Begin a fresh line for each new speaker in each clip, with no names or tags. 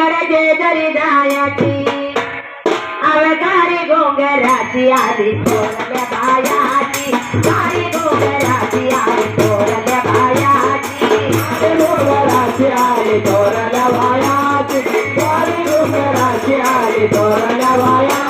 गरजे दरिदायाची. अवघारी गोंगराची आली थोरल्या बायाची. आई गोंगराची आली थोरल्या बायाची. गोंगराची आली थोरल्या बायाची. आई गोंगराची आली थोरल्या
बाया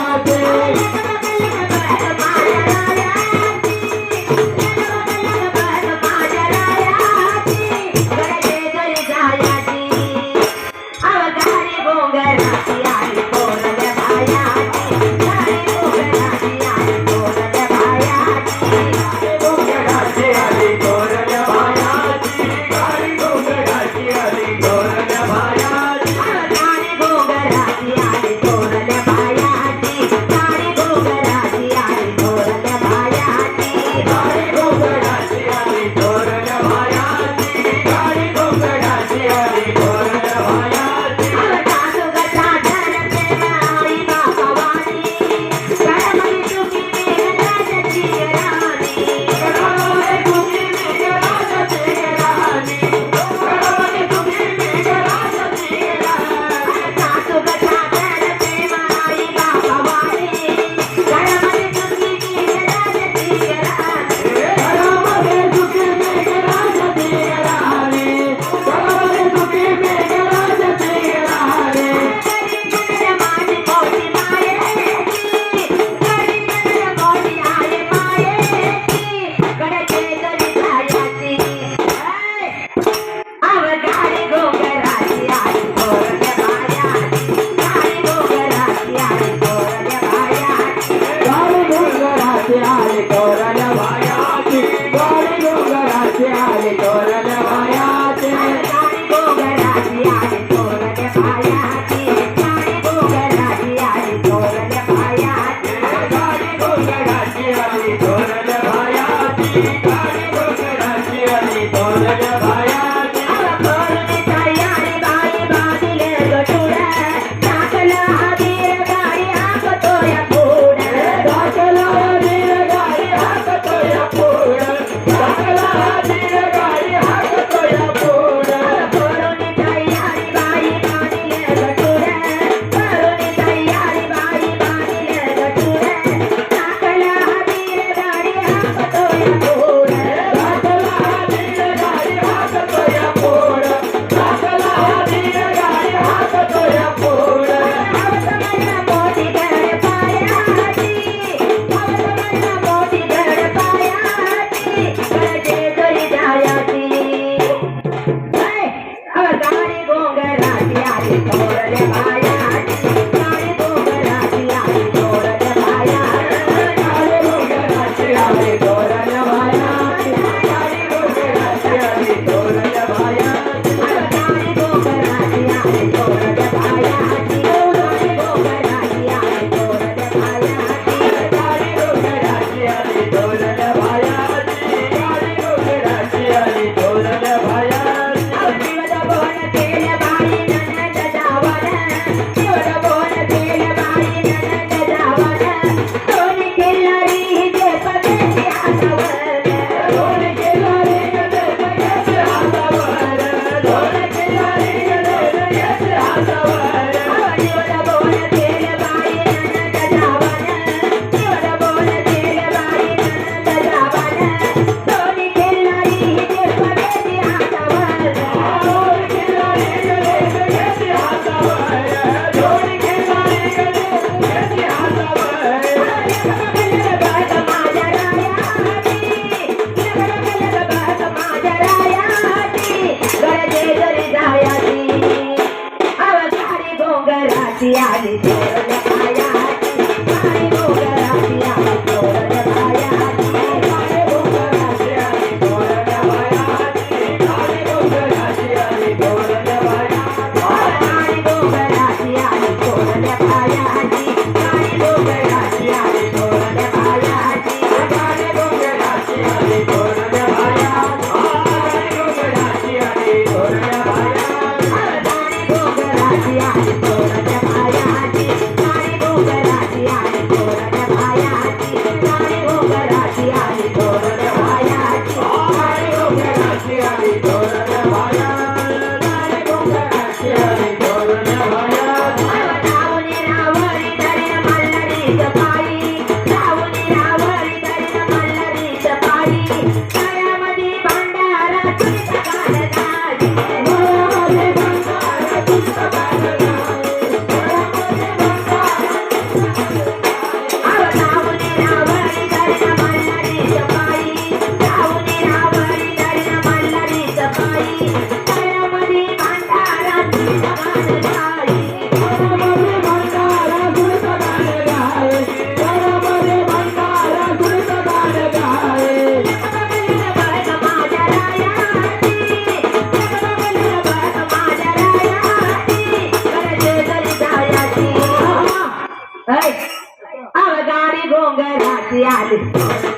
Thank you.